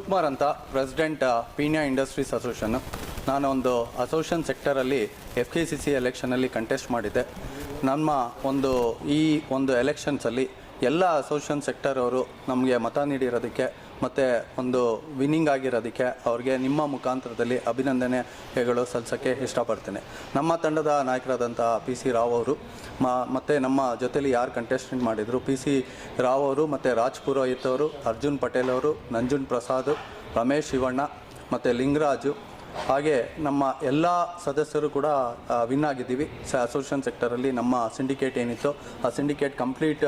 ಕುಮಾರ್ ಅಂತ president Peenya industries association ನಾನು ಒಂದು ಅಸೋಸಿಯೇಷನ್ ಸೆಕ್ಟರಲ್ಲಿ ಎಫ್ ಕೆ ಸಿ ಸಿ ಎಲೆಕ್ಷನಲ್ಲಿ ಕಂಟೆಸ್ಟ್ ಮಾಡಿದ್ದೆ. ನಮ್ಮ ಒಂದು ಈ ಒಂದು ಎಲೆಕ್ಷನ್ಸಲ್ಲಿ ಎಲ್ಲ ಅಸೋಸಿಯೇಷನ್ ಸೆಕ್ಟರ್ ಅವರು ನಮಗೆ ಮತ ನೀಡಿರೋದಕ್ಕೆ ಮತ್ತು ಒಂದು ವಿನ್ನಿಂಗ್ ಆಗಿರೋದಕ್ಕೆ ಅವ್ರಿಗೆ ನಿಮ್ಮ ಮುಖಾಂತರದಲ್ಲಿ ಅಭಿನಂದನೆಗಳು ಸಲ್ಲಿಸೋಕ್ಕೆ ಇಷ್ಟಪಡ್ತೇನೆ. ನಮ್ಮ ತಂಡದ ನಾಯಕರಾದಂಥ ಪಿ ಸಿ ರಾವ್ ಅವರು ಮತ್ತು ನಮ್ಮ ಜೊತೆಲಿ ಯಾರು ಕಂಟೆಸ್ಟೆಂಟ್ ಮಾಡಿದರು? ಪಿ ಸಿ ರಾವ್ ಅವರು ಮತ್ತು ರಾಜ್ ಪುರೋಹಿತ್ ಅವರು, ಅರ್ಜುನ್ ಪಟೇಲ್ ಅವರು, ನಂಜುನ್ ಪ್ರಸಾದ್, ರಮೇಶ್ ಶಿವಣ್ಣ ಮತ್ತು ಲಿಂಗರಾಜು. ಹಾಗೆ ನಮ್ಮ ಎಲ್ಲ ಸದಸ್ಯರು ಕೂಡ ವಿನ್ ಆಗಿದ್ದೀವಿ. ಸ ಅಸೋಸಿಯೇಷನ್ ಸೆಕ್ಟರಲ್ಲಿ ನಮ್ಮ ಸಿಂಡಿಕೇಟ್ ಏನಿತ್ತು, ಆ ಸಿಂಡಿಕೇಟ್ ಕಂಪ್ಲೀಟ್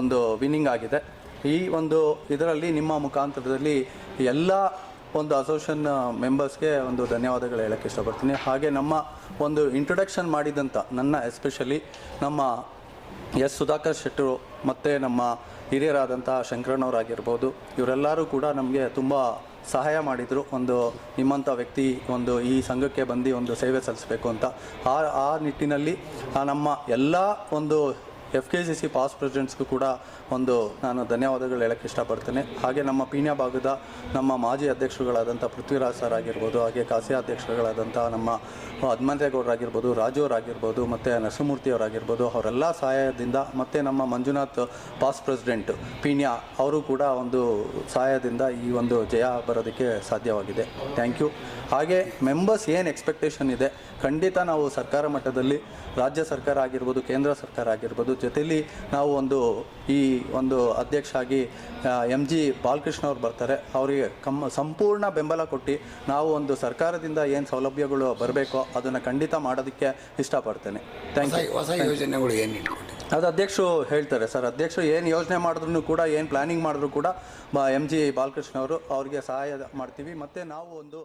ಒಂದು ವಿನ್ನಿಂಗ್ ಆಗಿದೆ. ಈ ಒಂದು ಇದರಲ್ಲಿ ನಿಮ್ಮ ಮುಖಾಂತರದಲ್ಲಿ ಎಲ್ಲ ಒಂದು ಅಸೋಸಿಯೇಷನ್ ಮೆಂಬರ್ಸ್ಗೆ ಒಂದು ಧನ್ಯವಾದಗಳು ಹೇಳೋಕ್ಕೆ ಇಷ್ಟಪಡ್ತೀನಿ. ಹಾಗೆ ನಮ್ಮ ಒಂದು ಇಂಟ್ರೊಡಕ್ಷನ್ ಮಾಡಿದಂಥ ನನ್ನ ಎಸ್ಪೆಷಲಿ ನಮ್ಮ ಎಸ್ ಸುಧಾಕರ್ ಶೆಟ್ಟರು ಮತ್ತು ನಮ್ಮ ಹಿರಿಯರಾದಂಥ ಶಂಕರಣ್ಣವರಾಗಿರ್ಬೋದು ಇವರೆಲ್ಲರೂ ಕೂಡ ನಮಗೆ ತುಂಬ ಸಹಾಯ ಮಾಡಿದರು. ಒಂದು ನಿಮ್ಮಂಥ ವ್ಯಕ್ತಿ ಒಂದು ಈ ಸಂಘಕ್ಕೆ ಬಂದು ಒಂದು ಸೇವೆ ಸಲ್ಲಿಸಬೇಕು ಅಂತ. ಆ ಆ ನಿಟ್ಟಿನಲ್ಲಿ ನಮ್ಮ ಎಲ್ಲ ಒಂದು F K C C past ಪ್ರೆಸಿಡೆಂಟ್ಸ್ಗೂ ಕೂಡ ಒಂದು ನಾನು ಧನ್ಯವಾದಗಳು ಹೇಳಕ್ಕೆ ಇಷ್ಟಪಡ್ತೇನೆ. ಹಾಗೆ ನಮ್ಮ ಪೀಣ್ಯ ಭಾಗದ ನಮ್ಮ ಮಾಜಿ ಅಧ್ಯಕ್ಷರುಗಳಾದಂಥ ಪೃಥ್ವಿರಾಜ್ ಸರ್ ಆಗಿರ್ಬೋದು, ಹಾಗೆ ಕಾಸಿ ಅಧ್ಯಕ್ಷರುಗಳಾದಂಥ ನಮ್ಮ ಹನುಮಂತೇಗೌಡರಾಗಿರ್ಬೋದು ರಾಜು ಅವರಾಗಿರ್ಬೋದು ಮತ್ತು ನರಸಿಂಹಮೂರ್ತಿ ಅವರಾಗಿರ್ಬೋದು ಅವರೆಲ್ಲ ಸಹಾಯದಿಂದ ಮತ್ತು ನಮ್ಮ ಮಂಜುನಾಥ್ ಪಾಸ್ ಪ್ರೆಸಿಡೆಂಟ್ ಪೀಣ್ಯ ಅವರು ಕೂಡ ಒಂದು ಸಹಾಯದಿಂದ ಈ ಒಂದು ಜಯ ಬರೋದಕ್ಕೆ ಸಾಧ್ಯವಾಗಿದೆ. ಥ್ಯಾಂಕ್ ಯು ಹಾಗೆ ಮೆಂಬರ್ಸ್ ಏನು ಎಕ್ಸ್ಪೆಕ್ಟೇಷನ್ ಇದೆ, ಖಂಡಿತ ನಾವು ಸರ್ಕಾರ ಮಟ್ಟದಲ್ಲಿ ರಾಜ್ಯ ಸರ್ಕಾರ ಆಗಿರ್ಬೋದು, ಕೇಂದ್ರ ಸರ್ಕಾರ ಆಗಿರ್ಬೋದು ಜೊತೆಲಿ ನಾವು ಒಂದು ಈ ಒಂದು ಅಧ್ಯಕ್ಷ ಆಗಿ ಎಂ ಜಿ ಬಾಲಕೃಷ್ಣ ಅವ್ರು ಬರ್ತಾರೆ. ಅವರಿಗೆ ಕಮ್ ಸಂಪೂರ್ಣ ಬೆಂಬಲ ಕೊಟ್ಟು ನಾವು ಒಂದು ಸರ್ಕಾರದಿಂದ ಏನು ಸೌಲಭ್ಯಗಳು ಬರಬೇಕೋ ಅದನ್ನು ಖಂಡಿತ ಮಾಡೋದಕ್ಕೆ ಇಷ್ಟಪಡ್ತೇನೆ. ಥ್ಯಾಂಕ್ ಯು ಹೊಸ ಯೋಜನೆಗಳು ಏನು ಅದು ಅಧ್ಯಕ್ಷರು ಹೇಳ್ತಾರೆ ಸರ್. ಅಧ್ಯಕ್ಷರು ಏನು ಯೋಜನೆ ಮಾಡಿದ್ರು ಕೂಡ ಏನು ಪ್ಲಾನಿಂಗ್ ಮಾಡಿದ್ರು ಕೂಡ ಎಂ ಜಿ ಬಾಲಕೃಷ್ಣ ಅವರು ಅವ್ರಿಗೆ ಸಹಾಯ ಮಾಡ್ತೀವಿ. ಮತ್ತು ನಾವು ಒಂದು